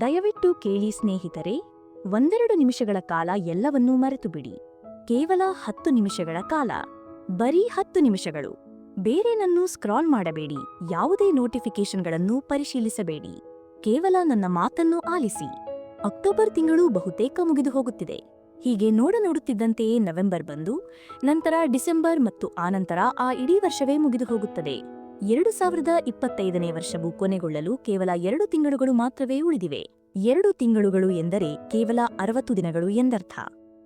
ದಯವಿಟ್ಟು ಕೇಳಿ ಸ್ನೇಹಿತರೆ, ಒಂದೆರಡು ನಿಮಿಷಗಳ ಕಾಲ ಎಲ್ಲವನ್ನೂ ಮರೆತು ಬಿಡಿ ಕೇವಲ ಹತ್ತು ನಿಮಿಷಗಳ ಕಾಲ. ಬರೀ ಹತ್ತು ನಿಮಿಷಗಳು. ಬೇರೇನನ್ನೂ ಸ್ಕ್ರಾಲ್ ಮಾಡಬೇಡಿ. ಯಾವುದೇ ನೋಟಿಫಿಕೇಶನ್ಗಳನ್ನು ಪರಿಶೀಲಿಸಬೇಡಿ. ಕೇವಲ ನನ್ನ ಮಾತನ್ನು ಆಲಿಸಿ. ಅಕ್ಟೋಬರ್ ತಿಂಗಳು ಬಹುತೇಕ ಮುಗಿದು ಹೋಗುತ್ತಿದೆ. ಹೀಗೆ ನೋಡ ನೋಡುತ್ತಿದ್ದಂತೆಯೇ ನವೆಂಬರ್ ಬಂದು, ನಂತರ ಡಿಸೆಂಬರ್ ಮತ್ತು ಆನಂತರ ಆ ಇಡೀ ವರ್ಷವೇ ಮುಗಿದು ಹೋಗುತ್ತದೆ. ಎರಡು ಸಾವಿರದ ಇಪ್ಪತ್ತೈದನೇ ವರ್ಷವು ಕೊನೆಗೊಳ್ಳಲು ಕೇವಲ ಎರಡು ತಿಂಗಳುಗಳು ಮಾತ್ರವೇ ಉಳಿದಿವೆ. ಎರಡು ತಿಂಗಳುಗಳು ಎಂದರೆ ಕೇವಲ ಅರವತ್ತು ದಿನಗಳು ಎಂದರ್ಥ.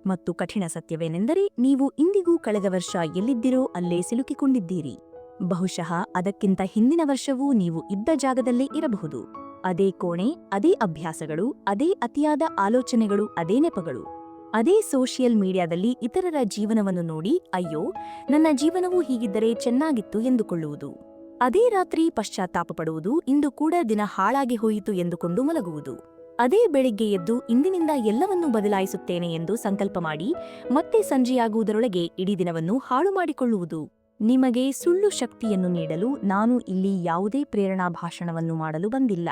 ಮತ್ತು ಕಠಿಣ ಸತ್ಯವೇನೆಂದರೆ ನೀವು ಇಂದಿಗೂ ಕಳೆದ ವರ್ಷ ಎಲ್ಲಿದ್ದಿರೋ ಅಲ್ಲೇ ಸಿಲುಕಿಕೊಂಡಿದ್ದೀರಿ. ಬಹುಶಃ ಅದಕ್ಕಿಂತ ಹಿಂದಿನ ವರ್ಷವೂ ನೀವು ಇದ್ದ ಜಾಗದಲ್ಲೇ ಇರಬಹುದು. ಅದೇ ಕೋಣೆ, ಅದೇ ಅಭ್ಯಾಸಗಳು, ಅದೇ ಅತಿಯಾದ ಆಲೋಚನೆಗಳು, ಅದೇ ನೆಪಗಳು. ಅದೇ ಸೋಷಿಯಲ್ ಮೀಡಿಯಾದಲ್ಲಿ ಇತರರ ಜೀವನವನ್ನು ನೋಡಿ, ಅಯ್ಯೋ, ನನ್ನ ಜೀವನವೂ ಹೀಗಿದ್ದರೆ ಚೆನ್ನಾಗಿತ್ತು ಎಂದುಕೊಳ್ಳುವುದು. ಅದೇ ರಾತ್ರಿ ಪಶ್ಚಾತ್ತಾಪ ಪಡುವುದು ಇಂದು ಕೂಡ ದಿನ ಹಾಳಾಗಿ ಹೋಯಿತು ಎಂದುಕೊಂಡು ಮಲಗುವುದು. ಅದೇ ಬೆಳಿಗ್ಗೆ ಎದ್ದು ಇಂದಿನಿಂದ ಎಲ್ಲವನ್ನೂ ಬದಲಾಯಿಸುತ್ತೇನೆ ಎಂದು ಸಂಕಲ್ಪ ಮಾಡಿ ಮತ್ತೆ ಸಂಜೆಯಾಗುವುದರೊಳಗೆ ಇಡೀ ದಿನವನ್ನು ಹಾಳು ಮಾಡಿಕೊಳ್ಳುವುದು. ನಿಮಗೆ ಸುಳ್ಳು ಶಕ್ತಿಯನ್ನು ನೀಡಲು ನಾನು ಇಲ್ಲಿ ಯಾವುದೇ ಪ್ರೇರಣಾ ಭಾಷಣವನ್ನು ಮಾಡಲು ಬಂದಿಲ್ಲ.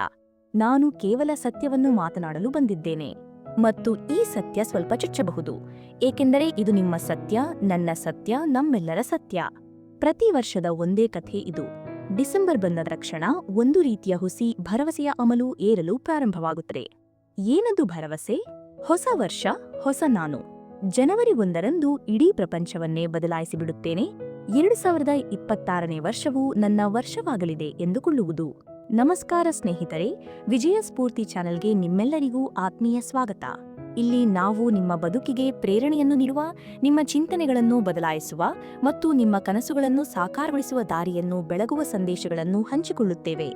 ನಾನು ಕೇವಲ ಸತ್ಯವನ್ನು ಮಾತನಾಡಲು ಬಂದಿದ್ದೇನೆ. ಮತ್ತು ಈ ಸತ್ಯ ಸ್ವಲ್ಪ ಚುಚ್ಚಬಹುದು. ಏಕೆಂದರೆ ಇದು ನಿಮ್ಮ ಸತ್ಯ, ನನ್ನ ಸತ್ಯ, ನಮ್ಮೆಲ್ಲರ ಸತ್ಯ. ಪ್ರತಿ ವರ್ಷದ ಒಂದೇ ಕಥೆ ಇದು. ಡಿಸೆಂಬರ್ ಬಂದ ತಕ್ಷಣ ಒಂದು ರೀತಿಯ ಹುಸಿ, ಭರವಸೆಯ ಅಮಲು ಏರಲು ಪ್ರಾರಂಭವಾಗುತ್ತದೆ. ಏನದು ಭರವಸೆ? ಹೊಸ ವರ್ಷ, ಹೊಸ ನಾನು. ಜನವರಿ ಒಂದರಂದು ಇಡೀ ಪ್ರಪಂಚವನ್ನೇ ಬದಲಾಯಿಸಿಬಿಡುತ್ತೇನೆ. ಎರಡು ಸಾವಿರದ ಇಪ್ಪತ್ತಾರನೇ ವರ್ಷವು ನನ್ನ ವರ್ಷವಾಗಲಿದೆ ಎಂದುಕೊಳ್ಳುವುದು. ನಮಸ್ಕಾರ ಸ್ನೇಹಿತರೆ, ವಿಜಯ ಸ್ಫೂರ್ತಿ ಚಾನೆಲ್ಗೆ ನಿಮ್ಮೆಲ್ಲರಿಗೂ ಆತ್ಮೀಯ ಸ್ವಾಗತ. ಇಲ್ಲಿ ನಾವು ನಿಮ್ಮ ಬದುಕಿಗೆ ಪ್ರೇರಣೆಯನ್ನು ನೀಡುವ, ನಿಮ್ಮ ಚಿಂತನೆಗಳನ್ನು ಬದಲಾಯಿಸುವ ಮತ್ತು ನಿಮ್ಮ ಕನಸುಗಳನ್ನು ಸಾಕಾರಗೊಳಿಸುವ ದಾರಿಯನ್ನು ಬೆಳಗುವ ಸಂದೇಶಗಳನ್ನು ಹಂಚಿಕೊಳ್ಳುತ್ತೇವೆ.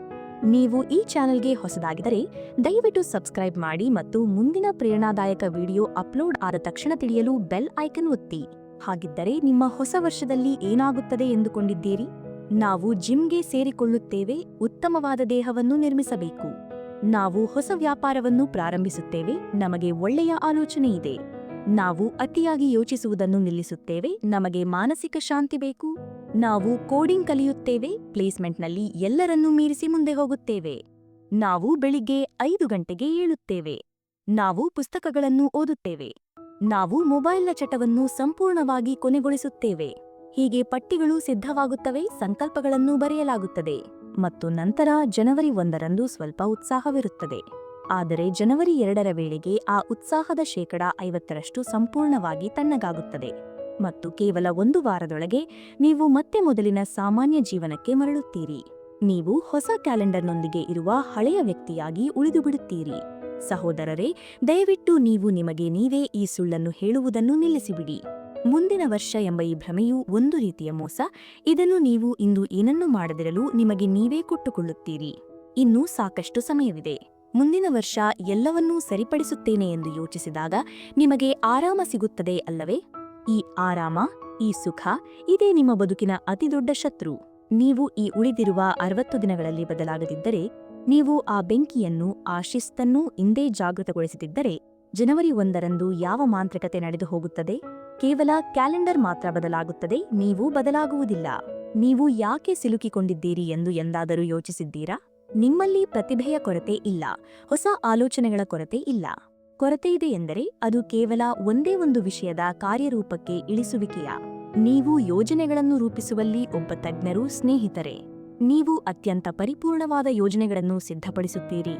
ನೀವು ಈ ಚಾನೆಲ್ಗೆ ಹೊಸದಾಗಿದ್ದರೆ ದಯವಿಟ್ಟು ಸಬ್ಸ್ಕ್ರೈಬ್ ಮಾಡಿ ಮತ್ತು ಮುಂದಿನ ಪ್ರೇರಣಾದಾಯಕ ವಿಡಿಯೋ ಅಪ್ಲೋಡ್ ಆದ ತಕ್ಷಣ ತಿಳಿಯಲು ಬೆಲ್ ಐಕನ್ ಒತ್ತಿ. ಹಾಗಿದ್ದರೆ ನಿಮ್ಮ ಹೊಸ ವರ್ಷದಲ್ಲಿ ಏನಾಗುತ್ತದೆ ಎಂದುಕೊಂಡಿದ್ದೀರಿ? ನಾವು ಜಿಮ್ಗೆ ಸೇರಿಕೊಳ್ಳುತ್ತೇವೆ, ಉತ್ತಮವಾದ ದೇಹವನ್ನು ನಿರ್ಮಿಸಬೇಕು. ನಾವು ಹೊಸ ವ್ಯಾಪಾರವನ್ನು ಪ್ರಾರಂಭಿಸುತ್ತೇವೆ, ನಮಗೆ ಒಳ್ಳೆಯ ಆಲೋಚನೆ ಇದೆ. ನಾವು ಅತಿಯಾಗಿ ಯೋಚಿಸುವುದನ್ನು ನಿಲ್ಲಿಸುತ್ತೇವೆ, ನಮಗೆ ಮಾನಸಿಕ ಶಾಂತಿ ಬೇಕು. ನಾವು ಕೋಡಿಂಗ್ ಕಲಿಯುತ್ತೇವೆ, ಪ್ಲೇಸ್ಮೆಂಟ್ನಲ್ಲಿ ಎಲ್ಲರನ್ನೂ ಮೀರಿಸಿ ಮುಂದೆ ಹೋಗುತ್ತೇವೆ. ನಾವು ಬೆಳಿಗ್ಗೆ ಐದು ಗಂಟೆಗೆ ಏಳುತ್ತೇವೆ. ನಾವು ಪುಸ್ತಕಗಳನ್ನು ಓದುತ್ತೇವೆ. ನಾವು ಮೊಬೈಲ್ನ ಚಟವನ್ನು ಸಂಪೂರ್ಣವಾಗಿ ಕೊನೆಗೊಳಿಸುತ್ತೇವೆ. ಹೀಗೆ ಪಟ್ಟಿಗಳು ಸಿದ್ಧವಾಗುತ್ತವೆ, ಸಂಕಲ್ಪಗಳನ್ನು ಬರೆಯಲಾಗುತ್ತದೆ. ಮತ್ತು ನಂತರ ಜನವರಿ ಒಂದರಂದು ಸ್ವಲ್ಪ ಉತ್ಸಾಹವಿರುತ್ತದೆ. ಆದರೆ ಜನವರಿ ಎರಡರ ವೇಳೆಗೆ ಆ ಉತ್ಸಾಹದ ಶೇಕಡ ಐವತ್ತರಷ್ಟು ಸಂಪೂರ್ಣವಾಗಿ ತಣ್ಣಗಾಗುತ್ತದೆ. ಮತ್ತು ಕೇವಲ ಒಂದು ವಾರದೊಳಗೆ ನೀವು ಮತ್ತೆ ಮೊದಲಿನ ಸಾಮಾನ್ಯ ಜೀವನಕ್ಕೆ ಮರಳುತ್ತೀರಿ. ನೀವು ಹೊಸ ಕ್ಯಾಲೆಂಡರ್ನೊಂದಿಗೆ ಇರುವ ಹಳೆಯ ವ್ಯಕ್ತಿಯಾಗಿ ಉಳಿದುಬಿಡುತ್ತೀರಿ. ಸಹೋದರರೇ, ದಯವಿಟ್ಟು ನೀವು ನಿಮಗೆ ನೀವೇ ಈ ಸುಳ್ಳನ್ನು ಹೇಳುವುದನ್ನು ನಿಲ್ಲಿಸಿಬಿಡಿ. ಮುಂದಿನ ವರ್ಷ ಎಂಬ ಈ ಭ್ರಮೆಯು ಒಂದು ರೀತಿಯ ಮೋಸ. ಇದನ್ನು ನೀವು ಇಂದು ಏನನ್ನು ಮಾಡದಿರಲು ನಿಮಗೆ ನೀವೇ ಕೊಟ್ಟುಕೊಳ್ಳುತ್ತೀರಿ. ಇನ್ನೂ ಸಾಕಷ್ಟು ಸಮಯವಿದೆ. ಮುಂದಿನ ವರ್ಷ ಎಲ್ಲವನ್ನೂ ಸರಿಪಡಿಸುತ್ತೇನೆ ಎಂದು ಯೋಚಿಸಿದಾಗ ನಿಮಗೆ ಆರಾಮ ಸಿಗುತ್ತದೆ ಅಲ್ಲವೇ? ಈ ಆರಾಮ, ಈ ಸುಖ, ಇದೇ ನಿಮ್ಮ ಬದುಕಿನ ಅತಿದೊಡ್ಡ ಶತ್ರು. ನೀವು ಈ ಉಳಿದಿರುವ ಅರವತ್ತು ದಿನಗಳಲ್ಲಿ ಬದಲಾಗದಿದ್ದರೆ, ನೀವು ಆ ಬೆಂಕಿಯನ್ನು, ಆ ಶಿಸ್ತನ್ನು ಇಂದೇ ಜಾಗೃತಗೊಳಿಸದಿದ್ದರೆ, ಜನವರಿ ಒಂದರಂದು ಯಾವ ಮಾಂತ್ರಿಕತೆ ನಡೆದು ಹೋಗುತ್ತದೆ ಕೇವಲ ಕ್ಯಾಲೆಂಡರ್ ಮಾತ್ರ ಬದಲಾಗುತ್ತದೆ, ನೀವು ಬದಲಾಗುವುದಿಲ್ಲ. ನೀವು ಯಾಕೆ ಸಿಲುಕಿಕೊಂಡಿದ್ದೀರಿ ಎಂದು ಎಂದಾದರೂ ಯೋಚಿಸಿದ್ದೀರಾ? ನಿಮ್ಮಲ್ಲಿ ಪ್ರತಿಭೆಯ ಕೊರತೆ ಇಲ್ಲ, ಹೊಸ ಆಲೋಚನೆಗಳ ಕೊರತೆ ಇಲ್ಲ. ಕೊರತೆ ಇದೆ ಎಂದರೆ ಅದು ಕೇವಲ ಒಂದೇ ಒಂದು ವಿಷಯದ ಕಾರ್ಯರೂಪಕ್ಕೆ ಇಳಿಸುವಿಕೆಯ? ನೀವು ಯೋಜನೆಗಳನ್ನು ರೂಪಿಸುವಲ್ಲಿ ಒಬ್ಬ ತಜ್ಞರು ಸ್ನೇಹಿತರೆ. ನೀವು ಅತ್ಯಂತ ಪರಿಪೂರ್ಣವಾದ ಯೋಜನೆಗಳನ್ನು ಸಿದ್ಧಪಡಿಸುತ್ತೀರಿ.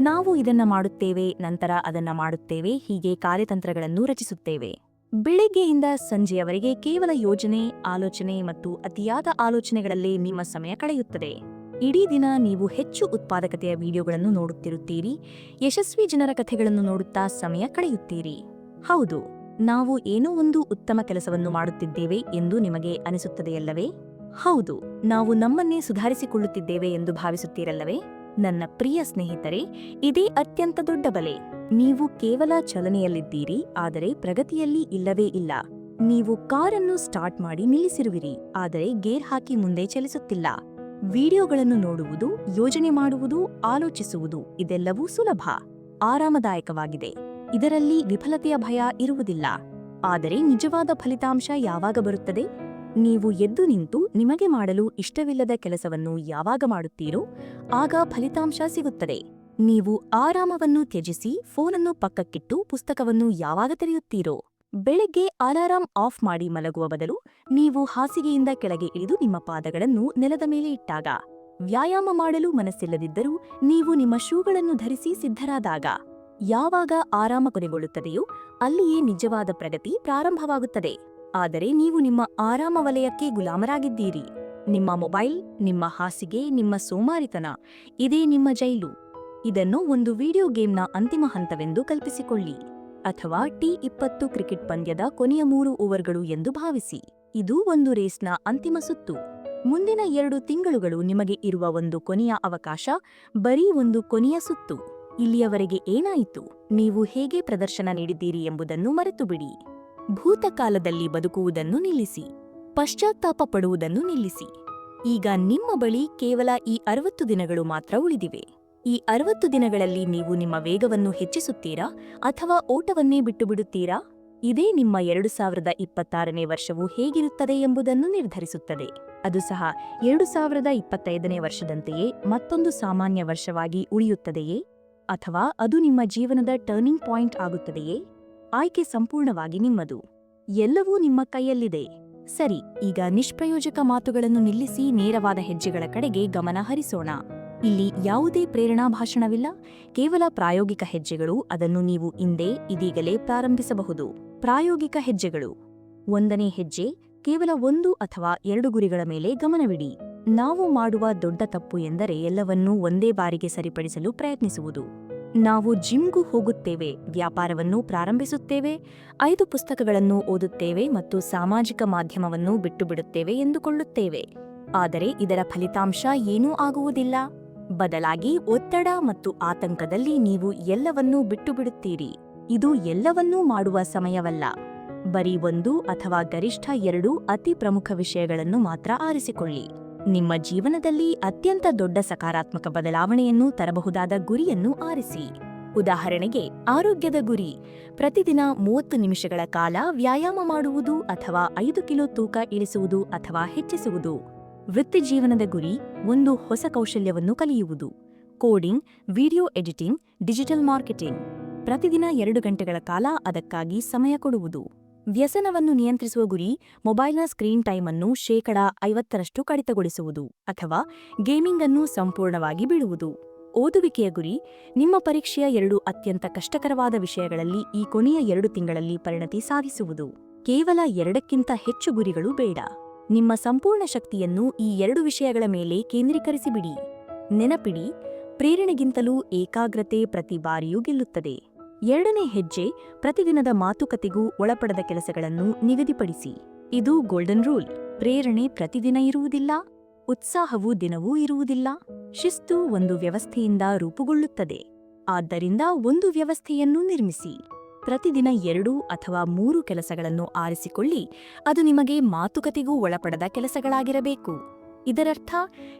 ನಾವು ಇದನ್ನ ಮಾಡುತ್ತೇವೆ, ನಂತರ ಅದನ್ನ ಮಾಡುತ್ತೇವೆ, ಹೀಗೆ ಕಾರ್ಯತಂತ್ರಗಳನ್ನು ರಚಿಸುತ್ತೇವೆ. ಬೆಳಿಗ್ಗೆಯಿಂದ ಸಂಜೆಯವರೆಗೆ ಕೇವಲ ಯೋಜನೆ, ಆಲೋಚನೆ ಮತ್ತು ಅತಿಯಾದ ಆಲೋಚನೆಗಳಲ್ಲೇ ನಿಮ್ಮ ಸಮಯ ಕಳೆಯುತ್ತದೆ. ಇಡೀ ದಿನ ನೀವು ಹೆಚ್ಚು ಉತ್ಪಾದಕತೆಯ ವಿಡಿಯೋಗಳನ್ನು ನೋಡುತ್ತಿರುತ್ತೀರಿ, ಯಶಸ್ವಿ ಜನರ ಕಥೆಗಳನ್ನು ನೋಡುತ್ತಾ ಸಮಯ ಕಳೆಯುತ್ತೀರಿ. ಹೌದು, ನಾವು ಏನೋ ಒಂದು ಉತ್ತಮ ಕೆಲಸವನ್ನು ಮಾಡುತ್ತಿದ್ದೇವೆ ಎಂದು ನಿಮಗೆ ಅನಿಸುತ್ತದೆಯಲ್ಲವೇ? ಹೌದು, ನಾವು ನಮ್ಮನ್ನೇ ಸುಧಾರಿಸಿಕೊಳ್ಳುತ್ತಿದ್ದೇವೆ ಎಂದು ಭಾವಿಸುತ್ತೀರಲ್ಲವೇ? ನನ್ನ ಪ್ರಿಯ ಸ್ನೇಹಿತರೆ, ಇದೇ ಅತ್ಯಂತ ದೊಡ್ಡ ಬಲೆ. ನೀವು ಕೇವಲ ಚಲನೆಯಲ್ಲಿದ್ದೀರಿ, ಆದರೆ ಪ್ರಗತಿಯಲ್ಲಿ ಇಲ್ಲವೇ ಇಲ್ಲ. ನೀವು ಕಾರನ್ನು ಸ್ಟಾರ್ಟ್ ಮಾಡಿ ನಿಲ್ಲಿಸಿರುವಿರಿ, ಆದರೆ ಗೇರ್ ಹಾಕಿ ಮುಂದೆ ಚಲಿಸುತ್ತಿಲ್ಲ. ವಿಡಿಯೋಗಳನ್ನು ನೋಡುವುದು, ಯೋಜನೆ ಮಾಡುವುದು, ಆಲೋಚಿಸುವುದು, ಇದೆಲ್ಲವೂ ಸುಲಭ, ಆರಾಮದಾಯಕವಾಗಿದೆ. ಇದರಲ್ಲಿ ವಿಫಲತೆಯ ಭಯ ಇರುವುದಿಲ್ಲ. ಆದರೆ ನಿಜವಾದ ಫಲಿತಾಂಶ ಯಾವಾಗ ಬರುತ್ತದೆ? ನೀವು ಎದ್ದು ನಿಂತು ನಿಮಗೆ ಮಾಡಲು ಇಷ್ಟವಿಲ್ಲದ ಕೆಲಸವನ್ನು ಯಾವಾಗ ಮಾಡುತ್ತೀರೋ, ಆಗ ಫಲಿತಾಂಶ ಸಿಗುತ್ತದೆ. ನೀವು ಆರಾಮವನ್ನು ತ್ಯಜಿಸಿ ಫೋನನ್ನು ಪಕ್ಕಕ್ಕಿಟ್ಟು ಪುಸ್ತಕವನ್ನು ಯಾವಾಗ ತೆರೆಯುತ್ತೀರೋ, ಬೆಳಗ್ಗೆ ಅಲಾರಾಂ ಆಫ್ ಮಾಡಿ ಮಲಗುವ ಬದಲು ನೀವು ಹಾಸಿಗೆಯಿಂದ ಕೆಳಗೆ ಇಳಿದು ನಿಮ್ಮ ಪಾದಗಳನ್ನು ನೆಲದ ಮೇಲೆ ಇಟ್ಟಾಗ, ವ್ಯಾಯಾಮ ಮಾಡಲು ಮನಸ್ಸಿಲ್ಲದಿದ್ದರೂ ನೀವು ನಿಮ್ಮ ಶೂಗಳನ್ನು ಧರಿಸಿ ಸಿದ್ಧರಾದಾಗ, ಯಾವಾಗ ಆರಾಮ ಕೊನೆಗೊಳ್ಳುತ್ತದೆಯೋ ಅಲ್ಲಿಯೇ ನಿಜವಾದ ಪ್ರಗತಿ ಪ್ರಾರಂಭವಾಗುತ್ತದೆ. ಆದರೆ ನೀವು ನಿಮ್ಮ ಆರಾಮ ವಲಯಕ್ಕೆ ಗುಲಾಮರಾಗಿದ್ದೀರಿ. ನಿಮ್ಮ ಮೊಬೈಲ್, ನಿಮ್ಮ ಹಾಸಿಗೆ, ನಿಮ್ಮ ಸೋಮಾರಿತನ, ಇದೇ ನಿಮ್ಮ ಜೈಲು. ಇದನ್ನು ಒಂದು ವಿಡಿಯೋ ಗೇಮ್ನ ಅಂತಿಮ ಹಂತವೆಂದು ಕಲ್ಪಿಸಿಕೊಳ್ಳಿ ಅಥವಾ ಟಿ ಇಪ್ಪತ್ತು ಕ್ರಿಕೆಟ್ ಪಂದ್ಯದ ಕೊನೆಯ ಮೂರು ಓವರ್ಗಳು ಎಂದು ಭಾವಿಸಿ. ಇದು ಒಂದು ರೇಸ್ನ ಅಂತಿಮ ಸುತ್ತು. ಮುಂದಿನ ಎರಡು ತಿಂಗಳುಗಳು ನಿಮಗೆ ಇರುವ ಒಂದು ಕೊನೆಯ ಅವಕಾಶ, ಬರೀ ಒಂದು ಕೊನೆಯ ಸುತ್ತು. ಇಲ್ಲಿಯವರೆಗೆ ಏನಾಯಿತು? ನೀವು ಹೇಗೆ ಪ್ರದರ್ಶನ ನೀಡಿದ್ದೀರಿ ಎಂಬುದನ್ನು ಮರೆತುಬಿಡಿ. ಭೂತಕಾಲದಲ್ಲಿ ಬದುಕುವುದನ್ನು ನಿಲ್ಲಿಸಿ. ಪಶ್ಚಾತ್ತಾಪ ಪಡುವುದನ್ನು ನಿಲ್ಲಿಸಿ. ಈಗ ನಿಮ್ಮ ಬಳಿ ಕೇವಲ ಈ ಅರವತ್ತು ದಿನಗಳು ಮಾತ್ರ ಉಳಿದಿವೆ. ಈ ಅರವತ್ತು ದಿನಗಳಲ್ಲಿ ನೀವು ನಿಮ್ಮ ವೇಗವನ್ನು ಹೆಚ್ಚಿಸುತ್ತೀರಾ ಅಥವಾ ಓಟವನ್ನೇ ಬಿಟ್ಟುಬಿಡುತ್ತೀರಾ? ಇದೇ ನಿಮ್ಮ ಎರಡು ಸಾವಿರದ ಇಪ್ಪತ್ತಾರನೇ ವರ್ಷವು ಹೇಗಿರುತ್ತದೆ ಎಂಬುದನ್ನು ನಿರ್ಧರಿಸುತ್ತದೆ. ಅದು ಸಹ ಎರಡು ಸಾವಿರದ ಇಪ್ಪತ್ತೈದನೇ ವರ್ಷದಂತೆಯೇ ಮತ್ತೊಂದು ಸಾಮಾನ್ಯ ವರ್ಷವಾಗಿ ಉಳಿಯುತ್ತದೆಯೇ? ಅಥವಾ ಅದು ನಿಮ್ಮ ಜೀವನದ ಟರ್ನಿಂಗ್ ಪಾಯಿಂಟ್ ಆಗುತ್ತದೆಯೇ? ಆಯ್ಕೆ ಸಂಪೂರ್ಣವಾಗಿ ನಿಮ್ಮದು. ಎಲ್ಲವೂ ನಿಮ್ಮ ಕೈಯಲ್ಲಿದೆ. ಸರಿ, ಈಗ ನಿಷ್ಪ್ರಯೋಜಕ ಮಾತುಗಳನ್ನು ನಿಲ್ಲಿಸಿ ನೇರವಾದ ಹೆಜ್ಜೆಗಳ ಕಡೆಗೆ ಗಮನ ಹರಿಸೋಣ. ಇಲ್ಲಿ ಯಾವುದೇ ಪ್ರೇರಣಾ ಭಾಷಣವಿಲ್ಲ. ಕೇವಲ ಪ್ರಾಯೋಗಿಕ ಹೆಜ್ಜೆಗಳು. ಅದನ್ನು ನೀವು ಇಂದೇ ಇದೀಗಲೇ ಪ್ರಾರಂಭಿಸಬಹುದು. ಪ್ರಾಯೋಗಿಕ ಹೆಜ್ಜೆಗಳು. ಒಂದನೇ ಹೆಜ್ಜೆ, ಕೇವಲ ಒಂದು ಅಥವಾ ಎರಡು ಗುರಿಗಳ ಮೇಲೆ ಗಮನವಿಡಿ. ನಾವು ಮಾಡುವ ದೊಡ್ಡ ತಪ್ಪು ಎಂದರೆ ಎಲ್ಲವನ್ನೂ ಒಂದೇ ಬಾರಿಗೆ ಸರಿಪಡಿಸಲು ಪ್ರಯತ್ನಿಸುವುದು. ನಾವು ಜಿಮ್ಗೂ ಹೋಗುತ್ತೇವೆ, ವ್ಯಾಪಾರವನ್ನು ಪ್ರಾರಂಭಿಸುತ್ತೇವೆ, ಐದು ಪುಸ್ತಕಗಳನ್ನು ಓದುತ್ತೇವೆ ಮತ್ತು ಸಾಮಾಜಿಕ ಮಾಧ್ಯಮವನ್ನು ಬಿಟ್ಟುಬಿಡುತ್ತೇವೆ ಎಂದುಕೊಳ್ಳುತ್ತೇವೆ. ಆದರೆ ಇದರ ಫಲಿತಾಂಶ ಏನೂ ಆಗುವುದಿಲ್ಲ. ಬದಲಾಗಿ ಒತ್ತಡ ಮತ್ತು ಆತಂಕದಲ್ಲಿ ನೀವು ಎಲ್ಲವನ್ನೂ ಬಿಟ್ಟುಬಿಡುತ್ತೀರಿ. ಇದು ಎಲ್ಲವನ್ನೂ ಮಾಡುವ ಸಮಯವಲ್ಲ. ಬರೀ ಒಂದು ಅಥವಾ ಗರಿಷ್ಠ ಎರಡು ಅತಿ ಪ್ರಮುಖ ವಿಷಯಗಳನ್ನು ಮಾತ್ರ ಆರಿಸಿಕೊಳ್ಳಿ. ನಿಮ್ಮ ಜೀವನದಲ್ಲಿ ಅತ್ಯಂತ ದೊಡ್ಡ ಸಕಾರಾತ್ಮಕ ಬದಲಾವಣೆಯನ್ನು ತರಬಹುದಾದ ಗುರಿಯನ್ನು ಆರಿಸಿ. ಉದಾಹರಣೆಗೆ, ಆರೋಗ್ಯದ ಗುರಿ. ಪ್ರತಿದಿನ ಮೂವತ್ತು ನಿಮಿಷಗಳ ಕಾಲ ವ್ಯಾಯಾಮ ಮಾಡುವುದು ಅಥವಾ ಐದು ಕಿಲೋ ತೂಕ ಇಳಿಸುವುದು ಅಥವಾ ಹೆಚ್ಚಿಸುವುದು. ವೃತ್ತಿಜೀವನದ ಗುರಿ ಒಂದು ಹೊಸ ಕೌಶಲ್ಯವನ್ನು ಕಲಿಯುವುದು. Coding, video editing, digital marketing. ಪ್ರತಿದಿನ ಎರಡು ಗಂಟೆಗಳ ಕಾಲ ಅದಕ್ಕಾಗಿ ಸಮಯ ಕೊಡುವುದು. ವ್ಯಸನವನ್ನು ನಿಯಂತ್ರಿಸುವ ಗುರಿ ಮೊಬೈಲ್ನ ಸ್ಕ್ರೀನ್ ಟೈಮ್ ಅನ್ನು ಶೇಕಡ ಐವತ್ತರಷ್ಟು ಕಡಿತಗೊಳಿಸುವುದು ಅಥವಾ ಗೇಮಿಂಗ್ ಅನ್ನು ಸಂಪೂರ್ಣವಾಗಿ ಬಿಡುವುದು. ಓದುವಿಕೆಯ ಗುರಿ ನಿಮ್ಮ ಪರೀಕ್ಷೆಯ ಎರಡು ಅತ್ಯಂತ ಕಷ್ಟಕರವಾದ ವಿಷಯಗಳಲ್ಲಿ ಈ ಕೊನೆಯ ಎರಡು ತಿಂಗಳಲ್ಲಿ ಪರಿಣತಿ ಸಾಧಿಸುವುದು. ಕೇವಲ ಎರಡಕ್ಕಿಂತ ಹೆಚ್ಚು ಗುರಿಗಳು ಬೇಡ. ನಿಮ್ಮ ಸಂಪೂರ್ಣ ಶಕ್ತಿಯನ್ನು ಈ ಎರಡು ವಿಷಯಗಳ ಮೇಲೆ ಕೇಂದ್ರೀಕರಿಸಿಬಿಡಿ. ನೆನಪಿಡಿ, ಪ್ರೇರಣೆಗಿಂತಲೂ ಏಕಾಗ್ರತೆ ಪ್ರತಿ ಬಾರಿಯೂ ಗೆಲ್ಲುತ್ತದೆ. ಎರಡನೇ ಹೆಜ್ಜೆ, ಪ್ರತಿದಿನದ ಮಾತುಕತೆಗೂ ಒಳಪಡದ ಕೆಲಸಗಳನ್ನು ನಿಗದಿಪಡಿಸಿ. ಇದು ಗೋಲ್ಡನ್ ರೂಲ್ ಪ್ರೇರಣೆ ಪ್ರತಿದಿನ ಇರುವುದಿಲ್ಲ, ಉತ್ಸಾಹವು ದಿನವೂ ಇರುವುದಿಲ್ಲ, ಶಿಸ್ತು ಒಂದು ವ್ಯವಸ್ಥೆಯಿಂದ ರೂಪುಗೊಳ್ಳುತ್ತದೆ. ಆದ್ದರಿಂದ ಒಂದು ವ್ಯವಸ್ಥೆಯನ್ನು ನಿರ್ಮಿಸಿ. ಪ್ರತಿದಿನ ಎರಡು ಅಥವಾ ಮೂರು ಕೆಲಸಗಳನ್ನು ಆರಿಸಿಕೊಳ್ಳಿ. ಅದು ನಿಮಗೆ ಮಾತುಕತೆಗೂ ಒಳಪಡದ ಕೆಲಸಗಳಾಗಿರಬೇಕು. ಇದರರ್ಥ,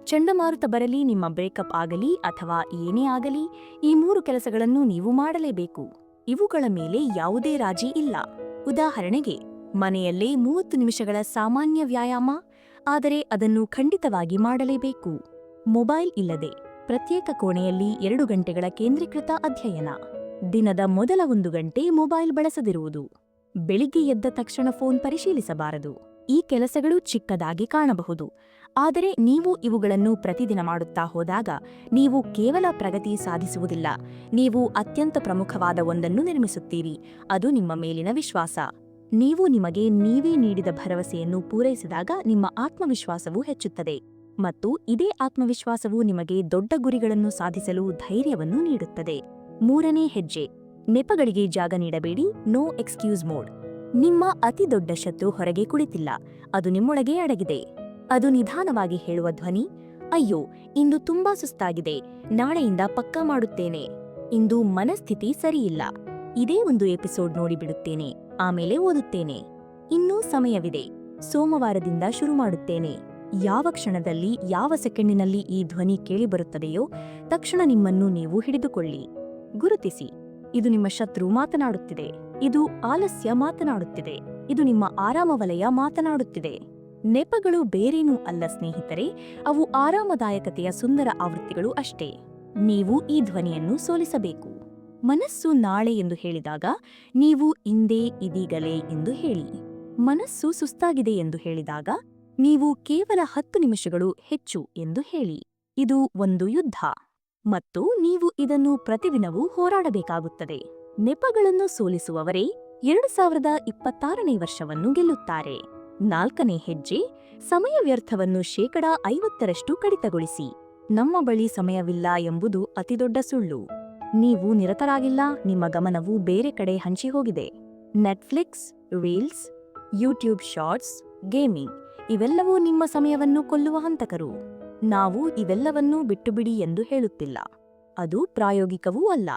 ಚಂಡಮಾರುತ ಬರಲಿ, ನಿಮ್ಮ ಬ್ರೇಕಪ್ ಆಗಲಿ ಅಥವಾ ಏನೇ ಆಗಲಿ, ಈ ಮೂರು ಕೆಲಸಗಳನ್ನು ನೀವು ಮಾಡಲೇಬೇಕು. ಇವುಗಳ ಮೇಲೆ ಯಾವುದೇ ರಾಜಿ ಇಲ್ಲ. ಉದಾಹರಣೆಗೆ, ಮನೆಯಲ್ಲೇ ಮೂವತ್ತು ನಿಮಿಷಗಳ ಸಾಮಾನ್ಯ ವ್ಯಾಯಾಮ, ಆದರೆ ಅದನ್ನು ಖಂಡಿತವಾಗಿ ಮಾಡಲೇಬೇಕು. ಮೊಬೈಲ್ ಇಲ್ಲದೆ ಪ್ರತ್ಯೇಕ ಕೋಣೆಯಲ್ಲಿ ಎರಡು ಗಂಟೆಗಳ ಕೇಂದ್ರೀಕೃತ ಅಧ್ಯಯನ. ದಿನದ ಮೊದಲ ಒಂದು ಗಂಟೆ ಮೊಬೈಲ್ ಬಳಸದಿರುವುದು. ಬೆಳಿಗ್ಗೆ ಎದ್ದ ತಕ್ಷಣ ಫೋನ್ ಪರಿಶೀಲಿಸಬಾರದು. ಈ ಕೆಲಸಗಳು ಚಿಕ್ಕದಾಗಿ ಕಾಣಬಹುದು. ಆದರೆ ನೀವು ಇವುಗಳನ್ನು ಪ್ರತಿದಿನ ಮಾಡುತ್ತಾ ಹೋದಾಗ ನೀವು ಕೇವಲ ಪ್ರಗತಿ ಸಾಧಿಸುವುದಿಲ್ಲ. ನೀವು ಅತ್ಯಂತ ಪ್ರಮುಖವಾದ ಒಂದನ್ನು ನಿರ್ಮಿಸುತ್ತೀರಿ. ಅದು ನಿಮ್ಮ ಮೇಲಿನ ವಿಶ್ವಾಸ. ನೀವು ನಿಮಗೆ ನೀವೇ ನೀಡಿದ ಭರವಸೆಯನ್ನು ಪೂರೈಸಿದಾಗ ನಿಮ್ಮ ಆತ್ಮವಿಶ್ವಾಸವು ಹೆಚ್ಚುತ್ತದೆ. ಮತ್ತು ಇದೇ ಆತ್ಮವಿಶ್ವಾಸವು ನಿಮಗೆ ದೊಡ್ಡ ಗುರಿಗಳನ್ನು ಸಾಧಿಸಲು ಧೈರ್ಯವನ್ನು ನೀಡುತ್ತದೆ. ಮೂರನೇ ಹೆಜ್ಜೆ. ನೆಪಗಳಿಗೆ ಜಾಗ ನೀಡಬೇಡಿ. No excuse mode. ನಿಮ್ಮ ಅತಿ ದೊಡ್ಡ ಶತ್ರು ಹೊರಗೆ ಕುಳಿತಿಲ್ಲ. ಅದು ನಿಮ್ಮೊಳಗೆ ಅಡಗಿದೆ. ಅದು ನಿಧಾನವಾಗಿ ಹೇಳುವ ಧ್ವನಿ. ಅಯ್ಯೋ, ಇಂದು ತುಂಬಾ ಸುಸ್ತಾಗಿದೆ. ನಾಳೆಯಿಂದ ಪಕ್ಕಾ ಮಾಡುತ್ತೇನೆ. ಇಂದು ಮನಸ್ಥಿತಿ ಸರಿಯಿಲ್ಲ. ಇದೇ ಒಂದು ಎಪಿಸೋಡ್ ನೋಡಿಬಿಡುತ್ತೇನೆ. ಆಮೇಲೆ ಓದುತ್ತೇನೆ. ಇನ್ನೂ ಸಮಯವಿದೆ. ಸೋಮವಾರದಿಂದ ಶುರು ಮಾಡುತ್ತೇನೆ. ಯಾವ ಕ್ಷಣದಲ್ಲಿ, ಯಾವ ಸೆಕೆಂಡಿನಲ್ಲಿ ಈ ಧ್ವನಿ ಕೇಳಿಬರುತ್ತದೆಯೋ, ತಕ್ಷಣ ನಿಮ್ಮನ್ನು ನೀವು ಹಿಡಿದುಕೊಳ್ಳಿ. ಗುರುತಿಸಿ. ಇದು ನಿಮ್ಮ ಶತ್ರು ಮಾತನಾಡುತ್ತಿದೆ. ಇದು ಆಲಸ್ಯ ಮಾತನಾಡುತ್ತಿದೆ. ಇದು ನಿಮ್ಮ ಆರಾಮ ವಲಯ ಮಾತನಾಡುತ್ತಿದೆ. ನೆಪಗಳು ಬೇರೇನೂ ಅಲ್ಲ ಸ್ನೇಹಿತರೆ, ಅವು ಆರಾಮದಾಯಕತೆಯ ಸುಂದರ ಆವೃತ್ತಿಗಳು ಅಷ್ಟೇ. ನೀವು ಈ ಧ್ವನಿಯನ್ನು ಸೋಲಿಸಬೇಕು. ಮನಸ್ಸು ನಾಳೆ ಎಂದು ಹೇಳಿದಾಗ, ನೀವು ಇಂದೇ ಇದೀಗಲೇ ಎಂದು ಹೇಳಿ. ಮನಸ್ಸು ಸುಸ್ತಾಗಿದೆ ಎಂದು ಹೇಳಿದಾಗ, ನೀವು ಕೇವಲ ಹತ್ತು ನಿಮಿಷಗಳು ಹೆಚ್ಚು ಎಂದು ಹೇಳಿ. ಇದು ಒಂದು ಯುದ್ಧ. ಮತ್ತು ನೀವು ಇದನ್ನು ಪ್ರತಿದಿನವೂ ಹೋರಾಡಬೇಕಾಗುತ್ತದೆ. ನೆಪಗಳನ್ನು ಸೋಲಿಸುವವರೇ ಎರಡು ಸಾವಿರದ ಇಪ್ಪತ್ತಾರನೇ ವರ್ಷವನ್ನು ಗೆಲ್ಲುತ್ತಾರೆ. ನಾಲ್ಕನೇ ಹೆಜ್ಜೆ, ಸಮಯ ವ್ಯರ್ಥವನ್ನು ಶೇಕಡಾ ಐವತ್ತರಷ್ಟು ಕಡಿತಗೊಳಿಸಿ. ನಮ್ಮ ಬಳಿ ಸಮಯವಿಲ್ಲ ಎಂಬುದು ಅತಿದೊಡ್ಡ ಸುಳ್ಳು. ನೀವು ನಿರತರಾಗಿಲ್ಲ, ನಿಮ್ಮ ಗಮನವು ಬೇರೆ ಕಡೆ ಹಂಚಿ ಹೋಗಿದೆ. Netflix, reels, YouTube shorts, gaming ಇವೆಲ್ಲವೂ ನಿಮ್ಮ ಸಮಯವನ್ನು ಕೊಲ್ಲುವ ಹಂತಕರು. ನಾವು ಇವೆಲ್ಲವನ್ನೂ ಬಿಟ್ಟುಬಿಡಿ ಎಂದು ಹೇಳುತ್ತಿಲ್ಲ. ಅದು ಪ್ರಾಯೋಗಿಕವೂ ಅಲ್ಲ.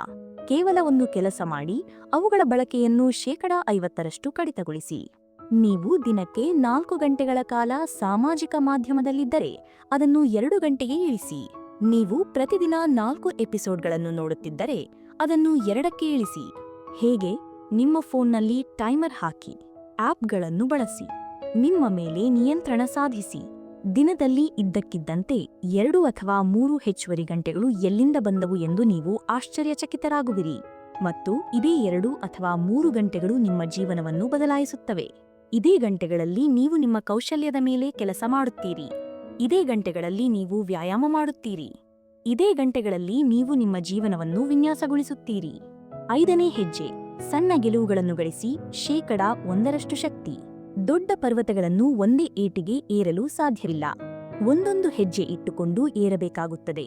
ಕೇವಲ ಒಂದು ಕೆಲಸ ಮಾಡಿ, ಅವುಗಳ ಬಳಕೆಯನ್ನು ಶೇಕಡಾ ಐವತ್ತರಷ್ಟು ಕಡಿತಗೊಳಿಸಿ. ನೀವು ದಿನಕ್ಕೆ ನಾಲ್ಕು ಗಂಟೆಗಳ ಕಾಲ ಸಾಮಾಜಿಕ ಮಾಧ್ಯಮದಲ್ಲಿದ್ದರೆ, ಅದನ್ನು ಎರಡು ಗಂಟೆಗೆ ಇಳಿಸಿ. ನೀವು ಪ್ರತಿದಿನ ನಾಲ್ಕು ಎಪಿಸೋಡ್ಗಳನ್ನು ನೋಡುತ್ತಿದ್ದರೆ, ಅದನ್ನು ಎರಡಕ್ಕೆ ಇಳಿಸಿ. ಹೇಗೆ? ನಿಮ್ಮ ಫೋನ್ನಲ್ಲಿ ಟೈಮರ್ ಹಾಕಿ. ಆಪ್ಗಳನ್ನು ಬಳಸಿ. ನಿಮ್ಮ ಮೇಲೆ ನಿಯಂತ್ರಣ ಸಾಧಿಸಿ. ದಿನದಲ್ಲಿ ಇದ್ದಕ್ಕಿದ್ದಂತೆ ಎರಡು ಅಥವಾ ಮೂರು ಹೆಚ್ಚುವರಿ ಗಂಟೆಗಳು ಎಲ್ಲಿಂದ ಬಂದವು ಎಂದು ನೀವು ಆಶ್ಚರ್ಯಚಕಿತರಾಗುವಿರಿ. ಮತ್ತು ಇದೇ ಎರಡು ಅಥವಾ ಮೂರು ಗಂಟೆಗಳು ನಿಮ್ಮ ಜೀವನವನ್ನು ಬದಲಾಯಿಸುತ್ತವೆ. ಇದೇ ಗಂಟೆಗಳಲ್ಲಿ ನೀವು ನಿಮ್ಮ ಕೌಶಲ್ಯದ ಮೇಲೆ ಕೆಲಸ ಮಾಡುತ್ತೀರಿ. ಇದೇ ಗಂಟೆಗಳಲ್ಲಿ ನೀವು ವ್ಯಾಯಾಮ ಮಾಡುತ್ತೀರಿ. ಇದೇ ಗಂಟೆಗಳಲ್ಲಿ ನೀವು ನಿಮ್ಮ ಜೀವನವನ್ನು ವಿನ್ಯಾಸಗೊಳಿಸುತ್ತೀರಿ. ಐದನೇ ಹೆಜ್ಜೆ, ಸಣ್ಣ ಗೆಲುವುಗಳನ್ನು ಗಳಿಸಿ ಶೇಕಡಾ ಒಂದರಷ್ಟು ಶಕ್ತಿ. ದೊಡ್ಡ ಪರ್ವತಗಳನ್ನು ಒಂದೇ ಏಟಿಗೆ ಏರಲು ಸಾಧ್ಯವಿಲ್ಲ. ಒಂದೊಂದು ಹೆಜ್ಜೆ ಇಟ್ಟುಕೊಂಡು ಏರಬೇಕಾಗುತ್ತದೆ.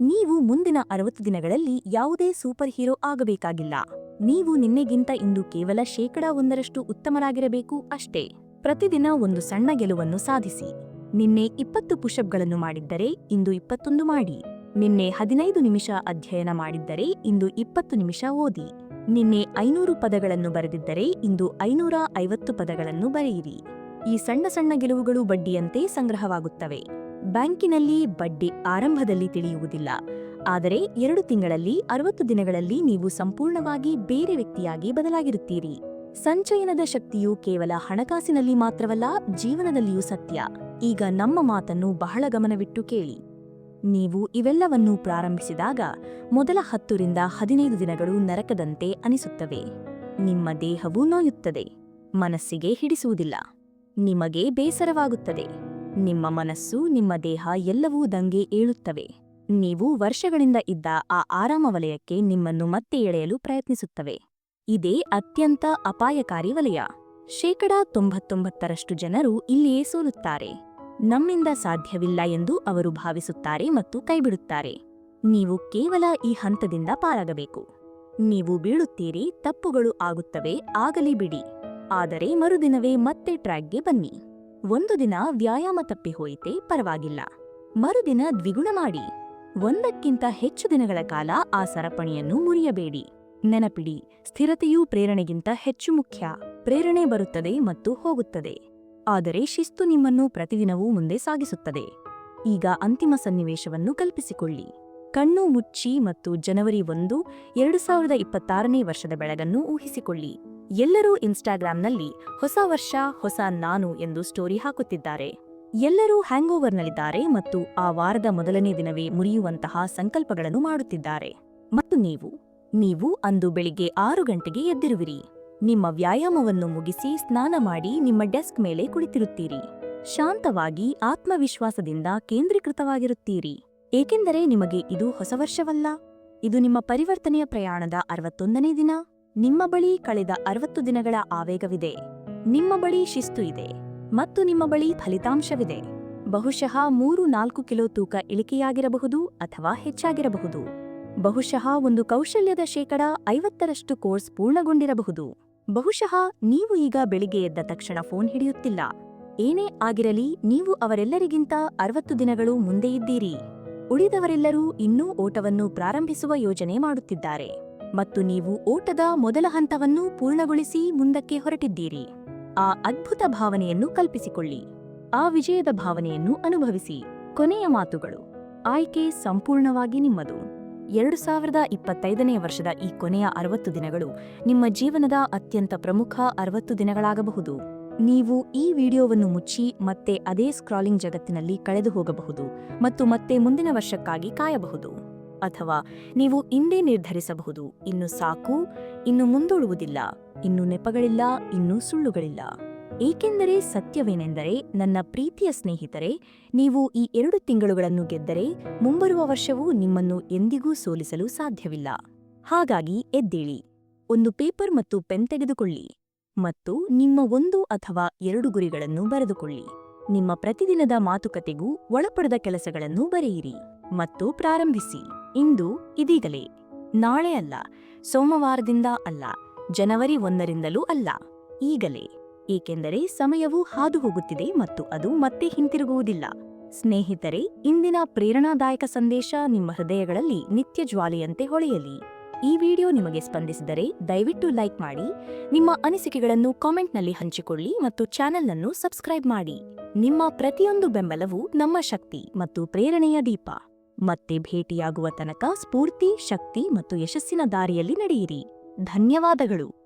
ನೀವು ಮುಂದಿನ ಅರವತ್ತು ದಿನಗಳಲ್ಲಿ ಯಾವುದೇ ಸೂಪರ್ ಹೀರೋ ಆಗಬೇಕಾಗಿಲ್ಲ. ನೀವು ನಿನ್ನೆಗಿಂತ ಇಂದು ಕೇವಲ ಶೇಕಡಾ ಒಂದರಷ್ಟು ಉತ್ತಮರಾಗಿರಬೇಕು ಅಷ್ಟೇ. ಪ್ರತಿದಿನ ಒಂದು ಸಣ್ಣ ಗೆಲುವನ್ನು ಸಾಧಿಸಿ. ನಿನ್ನೆ ಇಪ್ಪತ್ತು ಪುಷಪ್ಗಳನ್ನು ಮಾಡಿದ್ದರೆ ಇಂದು ಇಪ್ಪತ್ತೊಂದು ಮಾಡಿ. ನಿನ್ನೆ ಹದಿನೈದು ನಿಮಿಷ ಅಧ್ಯಯನ ಮಾಡಿದ್ದರೆ ಇಂದು ಇಪ್ಪತ್ತು ನಿಮಿಷ ಓದಿ. ನಿನ್ನೆ ಐನೂರು ಪದಗಳನ್ನು ಬರೆದಿದ್ದರೆ ಇಂದು ಐನೂರ ಐವತ್ತು ಪದಗಳನ್ನು ಬರೆಯಿರಿ. ಈ ಸಣ್ಣ ಸಣ್ಣ ಗೆಲುವುಗಳು ಬಡ್ಡಿಯಂತೆ ಸಂಗ್ರಹವಾಗುತ್ತವೆ. ಬ್ಯಾಂಕಿನಲ್ಲಿ ಬಡ್ಡಿ ಆರಂಭದಲ್ಲಿ ತಿಳಿಯುವುದಿಲ್ಲ. ಆದರೆ ಎರಡು ತಿಂಗಳಲ್ಲಿ, ಅರವತ್ತು ದಿನಗಳಲ್ಲಿ ನೀವು ಸಂಪೂರ್ಣವಾಗಿ ಬೇರೆ ವ್ಯಕ್ತಿಯಾಗಿ ಬದಲಾಗಿರುತ್ತೀರಿ. ಸಂಚಯನದ ಶಕ್ತಿಯು ಕೇವಲ ಹಣಕಾಸಿನಲ್ಲಿ ಮಾತ್ರವಲ್ಲ, ಜೀವನದಲ್ಲಿಯೂ ಸತ್ಯ. ಈಗ ನಮ್ಮ ಮಾತನ್ನು ಬಹಳ ಗಮನವಿಟ್ಟು ಕೇಳಿ. ನೀವು ಇವೆಲ್ಲವನ್ನೂ ಪ್ರಾರಂಭಿಸಿದಾಗ ಮೊದಲ ಹತ್ತರಿಂದ ಹದಿನೈದು ದಿನಗಳು ನರಕದಂತೆ ಅನಿಸುತ್ತವೆ. ನಿಮ್ಮ ದೇಹವು ನೋಯುತ್ತದೆ, ಮನಸ್ಸಿಗೆ ಹಿಡಿಸುವುದಿಲ್ಲ, ನಿಮಗೆ ಬೇಸರವಾಗುತ್ತದೆ. ನಿಮ್ಮ ಮನಸ್ಸು ನಿಮ್ಮ ದೇಹ ಎಲ್ಲವೂ ದಂಗೆ ಏಳುತ್ತವೆ. ನೀವು ವರ್ಷಗಳಿಂದ ಇದ್ದ ಆ ಆರಾಮ ವಲಯಕ್ಕೆ ನಿಮ್ಮನ್ನು ಮತ್ತೆ ಎಳೆಯಲು ಪ್ರಯತ್ನಿಸುತ್ತವೆ. ಇದೇ ಅತ್ಯಂತ ಅಪಾಯಕಾರಿ ವಲಯ. ಶೇಕಡಾ ತೊಂಬತ್ತೊಂಬತ್ತರಷ್ಟು ಜನರು ಇಲ್ಲಿಯೇ ಸೋಲುತ್ತಾರೆ. ನಮ್ಮಿಂದ ಸಾಧ್ಯವಿಲ್ಲ ಎಂದು ಅವರು ಭಾವಿಸುತ್ತಾರೆ ಮತ್ತು ಕೈಬಿಡುತ್ತಾರೆ. ನೀವು ಕೇವಲ ಈ ಹಂತದಿಂದ ಪಾರಾಗಬೇಕು. ನೀವು ಬೀಳುತ್ತೀರಿ, ತಪ್ಪುಗಳು ಆಗುತ್ತವೆ, ಆಗಲಿ ಬಿಡಿ. ಆದರೆ ಮರುದಿನವೇ ಮತ್ತೆ ಟ್ರ್ಯಾಕ್ಗೆ ಬನ್ನಿ. ಒಂದು ದಿನ ವ್ಯಾಯಾಮ ತಪ್ಪಿ ಹೋಯಿತೆ ಪರವಾಗಿಲ್ಲ. ಮರುದಿನ ದ್ವಿಗುಣ ಮಾಡಿ. ಒಂದಕ್ಕಿಂತ ಹೆಚ್ಚು ದಿನಗಳ ಕಾಲ ಆ ಸರಪಣಿಯನ್ನು ಮುರಿಯಬೇಡಿ. ನೆನಪಿಡಿ, ಸ್ಥಿರತೆಯೂ ಪ್ರೇರಣೆಗಿಂತ ಹೆಚ್ಚು ಮುಖ್ಯ. ಪ್ರೇರಣೆ ಬರುತ್ತದೆ ಮತ್ತು ಹೋಗುತ್ತದೆ. ಆದರೆ ಶಿಸ್ತು ನಿಮ್ಮನ್ನು ಪ್ರತಿದಿನವೂ ಮುಂದೆ ಸಾಗಿಸುತ್ತದೆ. ಈಗ ಅಂತಿಮ ಸನ್ನಿವೇಶವನ್ನು ಕಲ್ಪಿಸಿಕೊಳ್ಳಿ. ಕಣ್ಣು ಮುಚ್ಚಿ ಮತ್ತು ಜನವರಿ ಒಂದು, ಎರಡು ಸಾವಿರದ ಇಪ್ಪತ್ತಾರನೇ ವರ್ಷದ ಬೆಳಗನ್ನು ಊಹಿಸಿಕೊಳ್ಳಿ. ಎಲ್ಲರೂ ಇನ್ಸ್ಟಾಗ್ರಾಂನಲ್ಲಿ ಹೊಸ ವರ್ಷ, ಹೊಸ ನಾನು ಎಂದು ಸ್ಟೋರಿ ಹಾಕುತ್ತಿದ್ದಾರೆ. ಎಲ್ಲರೂ ಹ್ಯಾಂಗೋವರ್ನಲ್ಲಿದ್ದಾರೆ ಮತ್ತು ಆ ವಾರದ ಮೊದಲನೇ ದಿನವೇ ಮುರಿಯುವಂತಹ ಸಂಕಲ್ಪಗಳನ್ನು ಮಾಡುತ್ತಿದ್ದಾರೆ. ಮತ್ತು ನೀವು ನೀವು ಅಂದು ಬೆಳಿಗ್ಗೆ ಆರು ಗಂಟೆಗೆ ಎದ್ದಿರುವಿರಿ. ನಿಮ್ಮ ವ್ಯಾಯಾಮವನ್ನು ಮುಗಿಸಿ ಸ್ನಾನ ಮಾಡಿ ನಿಮ್ಮ ಡೆಸ್ಕ್ ಮೇಲೆ ಕುಳಿತಿರುತ್ತೀರಿ. ಶಾಂತವಾಗಿ ಆತ್ಮವಿಶ್ವಾಸದಿಂದ ಕೇಂದ್ರೀಕೃತವಾಗಿರುತ್ತೀರಿ. ಏಕೆಂದರೆ ನಿಮಗೆ ಇದು ಹೊಸ ವರ್ಷವಲ್ಲ. ಇದು ನಿಮ್ಮ ಪರಿವರ್ತನೆಯ ಪ್ರಯಾಣದ ಅರವತ್ತೊಂದನೇ ದಿನ. ನಿಮ್ಮ ಬಳಿ ಕಳೆದ ಅರವತ್ತು ದಿನಗಳ ಆವೇಗವಿದೆ. ನಿಮ್ಮ ಬಳಿ ಶಿಸ್ತು ಇದೆ. ಮತ್ತು ನಿಮ್ಮ ಬಳಿ ಫಲಿತಾಂಶವಿದೆ. ಬಹುಶಃ ಮೂರು ನಾಲ್ಕು ಕಿಲೋ ತೂಕ ಇಳಿಕೆಯಾಗಿರಬಹುದು ಅಥವಾ ಹೆಚ್ಚಾಗಿರಬಹುದು. ಬಹುಶಃ ಒಂದು ಕೌಶಲ್ಯದ ಶೇಕಡ ಐವತ್ತರಷ್ಟು ಕೋರ್ಸ್ ಪೂರ್ಣಗೊಂಡಿರಬಹುದು. ಬಹುಶಃ ನೀವು ಈಗ ಬೆಳಿಗ್ಗೆ ಎದ್ದ ತಕ್ಷಣ ಫೋನ್ ಹಿಡಿಯುತ್ತಿಲ್ಲ. ಏನೇ ಆಗಿರಲಿ, ನೀವು ಅವರೆಲ್ಲರಿಗಿಂತ ಅರವತ್ತು ದಿನಗಳು ಮುಂದೆ ಇದ್ದೀರಿ. ಉಳಿದವರೆಲ್ಲರೂ ಇನ್ನೂ ಓಟವನ್ನು ಪ್ರಾರಂಭಿಸುವ ಯೋಜನೆ ಮಾಡುತ್ತಿದ್ದಾರೆ. ಮತ್ತು ನೀವು ಓಟದ ಮೊದಲ ಹಂತವನ್ನು ಪೂರ್ಣಗೊಳಿಸಿ ಮುಂದಕ್ಕೆ ಹೊರಟಿದ್ದೀರಿ. ಆ ಅದ್ಭುತ ಭಾವನೆಯನ್ನು ಕಲ್ಪಿಸಿಕೊಳ್ಳಿ. ಆ ವಿಜಯದ ಭಾವನೆಯನ್ನು ಅನುಭವಿಸಿ. ಕೊನೆಯ ಮಾತುಗಳು. ಆಯ್ಕೆ ಸಂಪೂರ್ಣವಾಗಿ ನಿಮ್ಮದು. ಎರಡು ಸಾವಿರದ ಇಪ್ಪತ್ತೈದನೇ ವರ್ಷದ ಈ ಕೊನೆಯ ಅರವತ್ತು ದಿನಗಳು ನಿಮ್ಮ ಜೀವನದ ಅತ್ಯಂತ ಪ್ರಮುಖ ಅರವತ್ತು ದಿನಗಳಾಗಬಹುದು. ನೀವು ಈ ವಿಡಿಯೋವನ್ನು ಮುಚ್ಚಿ ಮತ್ತೆ ಅದೇ ಸ್ಕ್ರಾಲಿಂಗ್ ಜಗತ್ತಿನಲ್ಲಿ ಕಳೆದು ಹೋಗಬಹುದು ಮತ್ತು ಮತ್ತೆ ಮುಂದಿನ ವರ್ಷಕ್ಕಾಗಿ ಕಾಯಬಹುದು. ಅಥವಾ ನೀವು ಇಂದೇ ನಿರ್ಧರಿಸಬಹುದು, ಇನ್ನು ಸಾಕು, ಇನ್ನು ಮುಂದೂಡುವುದಿಲ್ಲ, ಇನ್ನು ನೆಪಗಳಿಲ್ಲ, ಇನ್ನು ಸುಳ್ಳುಗಳಿಲ್ಲ. ಏಕೆಂದರೆ ಸತ್ಯವೇನೆಂದರೆ ನನ್ನ ಪ್ರೀತಿಯ ಸ್ನೇಹಿತರೆ, ನೀವು ಈ ಎರಡು ತಿಂಗಳುಗಳನ್ನು ಗೆದ್ದರೆ ಮುಂಬರುವ ವರ್ಷವೂ ನಿಮ್ಮನ್ನು ಎಂದಿಗೂ ಸೋಲಿಸಲು ಸಾಧ್ಯವಿಲ್ಲ. ಹಾಗಾಗಿ ಎದ್ದೇಳಿ. ಒಂದು ಪೇಪರ್ ಮತ್ತು ಪೆನ್ ತೆಗೆದುಕೊಳ್ಳಿ ಮತ್ತು ನಿಮ್ಮ ಒಂದು ಅಥವಾ ಎರಡು ಗುರಿಗಳನ್ನು ಬರೆದುಕೊಳ್ಳಿ. ನಿಮ್ಮ ಪ್ರತಿದಿನದ ಮಾತುಕತೆಗೂ ಒಳಪಡದ ಕೆಲಸಗಳನ್ನು ಬರೆಯಿರಿ ಮತ್ತು ಪ್ರಾರಂಭಿಸಿ. ಇಂದು ಇದೀಗಲೇ. ನಾಳೆ ಅಲ್ಲ, ಸೋಮವಾರದಿಂದ ಅಲ್ಲ, ಜನವರಿ ಒಂದರಿಂದಲೂ ಅಲ್ಲ, ಈಗಲೇ. ಏಕೆಂದರೆ ಸಮಯವು ಹಾದು ಹೋಗುತ್ತಿದೆ ಮತ್ತು ಅದು ಮತ್ತೆ ಹಿಂತಿರುಗುವುದಿಲ್ಲ. ಸ್ನೇಹಿತರೆ, ಇಂದಿನ ಪ್ರೇರಣಾದಾಯಕ ಸಂದೇಶ ನಿಮ್ಮ ಹೃದಯಗಳಲ್ಲಿ ನಿತ್ಯ ಜ್ವಾಲೆಯಂತೆ ಹೊಳೆಯಲಿ. ಈ ವಿಡಿಯೋ ನಿಮಗೆ ಸ್ಪಂದಿಸಿದರೆ ದಯವಿಟ್ಟು ಲೈಕ್ ಮಾಡಿ, ನಿಮ್ಮ ಅನಿಸಿಕೆಗಳನ್ನು ಕಾಮೆಂಟ್ನಲ್ಲಿ ಹಂಚಿಕೊಳ್ಳಿ ಮತ್ತು ಚಾನೆಲ್ ಅನ್ನು ಸಬ್ಸ್ಕ್ರೈಬ್ ಮಾಡಿ. ನಿಮ್ಮ ಪ್ರತಿಯೊಂದು ಬೆಂಬಲವು ನಮ್ಮ ಶಕ್ತಿ ಮತ್ತು ಪ್ರೇರಣೆಯ ದೀಪ. ಮತ್ತೆ ಭೇಟಿಯಾಗುವ ತನಕ ಸ್ಫೂರ್ತಿ, ಶಕ್ತಿ ಮತ್ತು ಯಶಸ್ಸಿನ ದಾರಿಯಲ್ಲಿ ನಡೆಯಿರಿ. ಧನ್ಯವಾದಗಳು.